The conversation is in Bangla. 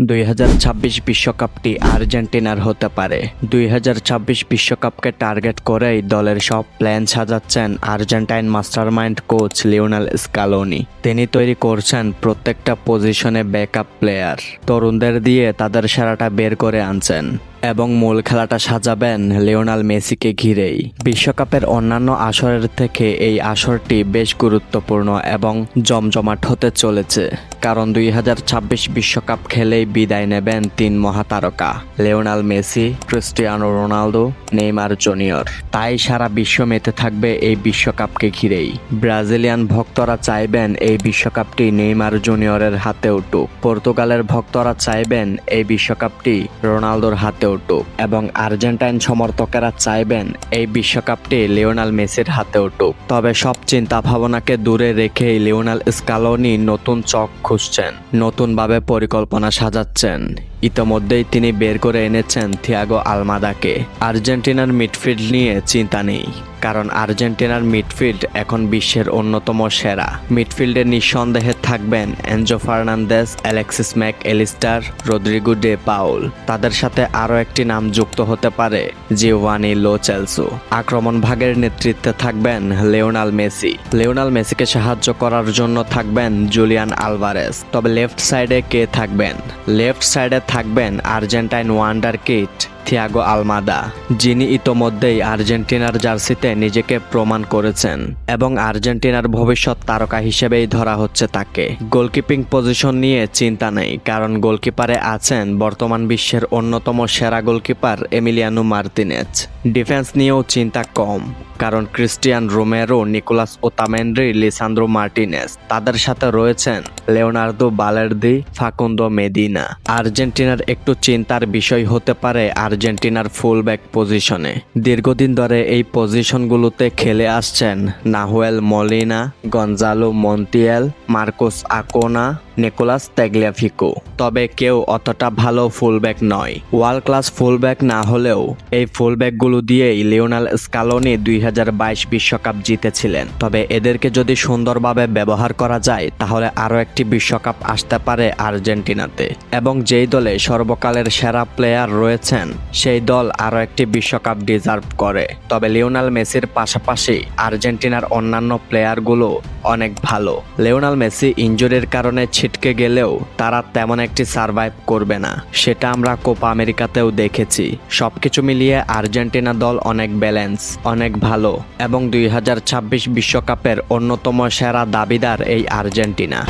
দুই বিশ্বকাপটি আর্জেন্টিনার হতে পারে। দুই বিশ্বকাপকে টার্গেট করেই দলের সব plan সাজাচ্ছেন Argentine mastermind coach Lionel Scaloni. তিনি তৈরি করছেন প্রত্যেকটা পজিশনে ব্যাকআপ প্লেয়ার। তরুণদের দিয়ে তাদের সেরাটা বের করে আনছেন। এবং মূল খেলাটা সাজাবেন লিওনাল মেসিকে ঘিরেই। বিশ্বকাপের অন্যান্য আসরের থেকে এই আসরটি বেশ গুরুত্বপূর্ণ এবং জমজমাট হতে চলেছে, কারণ দুই বিশ্বকাপ খেলেই বিদায় নেবেন তিন মহাতারকা, Lionel Messi, Cristiano Ronaldo, Neymar junior. তাই সারা বিশ্ব মেতে থাকবে এই বিশ্বকাপকে ঘিরেই। ব্রাজিলিয়ান ভক্তরা চাইবেন এই বিশ্বকাপটি নেইমার জুনিয়রের হাতে উঠুক। পর্তুগালের ভক্তরা চাইবেন এই বিশ্বকাপটি রোনালদোর হাতে উঠুক এবং আর্জেন্টাইন সমর্থকেরা চাইবেন এই বিশ্বকাপটি লিওনাল মেসির হাতে উঠুক। তবে সব চিন্তা ভাবনাকে দূরে রেখেই লিওনাল স্কালোনি নতুন চক খুঁজছেন, নতুনভাবে পরিকল্পনা সাজাচ্ছেন। ইতোমধ্যেই তিনি বের করে এনেছেন থিয়াগো আলমাদাকে। আর্জেন্টিনার মিডফিল্ড নিয়ে চিন্তা নেই, কারণ আর্জেন্টিনার মিডফিল্ড এখন বিশ্বের অন্যতম সেরা। মিডফিল্ডে নিঃসন্দেহে থাকবেন Enzo Fernandez Alexis Mac, Allister Rodrigo De Paul তাদের সাথে আরও একটি নাম যুক্ত হতে পারে, জিওয়ানি লো চেলসো। আক্রমণ ভাগের নেতৃত্বে থাকবেন লিওনাল মেসি। লিওনাল মেসিকে সাহায্য করার জন্য থাকবেন জুলিয়ান আলভারেস। তবে লেফট সাইডে কে থাকবেন? লেফট সাইডে থাকবেন Argentine wonder kid Thiago Almada যিনি ইতোমধ্যেই আর্জেন্টিনার জার্সিতে নিজেকে প্রমাণ করেছেন এবং আর্জেন্টিনার ভবিষ্যৎ তারকা হিসেবেই ধরা হচ্ছে তাকে। গোলকিপিং পজিশন নিয়ে চিন্তা নেই, কারণ গোলকিপারে আছেন বর্তমান বিশ্বের অন্যতম সেরা গোলকিপার এমিলিয়ানো মার্তিনেজ। ডিফেন্স নিয়েও চিন্তা কম, কারণ Cristian Romero, Nicolas Otamendi Lisandro Martinez তাদের সাথে রয়েছেন লিওনার্দো বালেরদি, ফাকুন্দো মেদিনা। আর্জেন্টিনার একটু চিন্তার বিষয় হতে পারে আর্জেন্টিনার ফুলব্যাক পজিশনে দীর্ঘদিন ধরে এই পজিশনগুলোতে খেলে আসছেন Nahuel Molina, Gonzalo Montiel, Marcos Acuna Nicolas Tagliafico তবে কেউ অতটা ভালো ফুলব্যাক নয়। ওয়ার্ল্ড ক্লাস ফুলব্যাক না হলেও, এই ফুলব্যাকগুলো দিয়েই লিওনাল স্কালোনি দুই বিশ্বকাপ জিতেছিলেন। তবে এদেরকে যদি সুন্দরভাবে ব্যবহার করা যায়, তাহলে আরও একটি বিশ্বকাপ আসতে পারে আর্জেন্টিনাতে। এবং যেই দলে সর্বকালের সেরা প্লেয়ার রয়েছেন, সেই দল আরও একটি বিশ্বকাপ ডিজার্ভ করে। তবে লিওনাল মেসির পাশাপাশি আর্জেন্টিনার অন্যান্য প্লেয়ারগুলো অনেক ভালো। লেওনাল মেসি ইঞ্জুরির কারণে ছিটকে গেলেও তারা তেমন একটি সারভাইভ করবে না। সেটা আমরা কোপা আমেরিকাতেও দেখেছি। সবকিছু মিলিয়ে আর্জেন্টিনা দল অনেক ব্যালেন্স, অনেক ভালো এবং দুই বিশ্বকাপের অন্যতম সেরা দাবিদার এই আর্জেন্টিনা।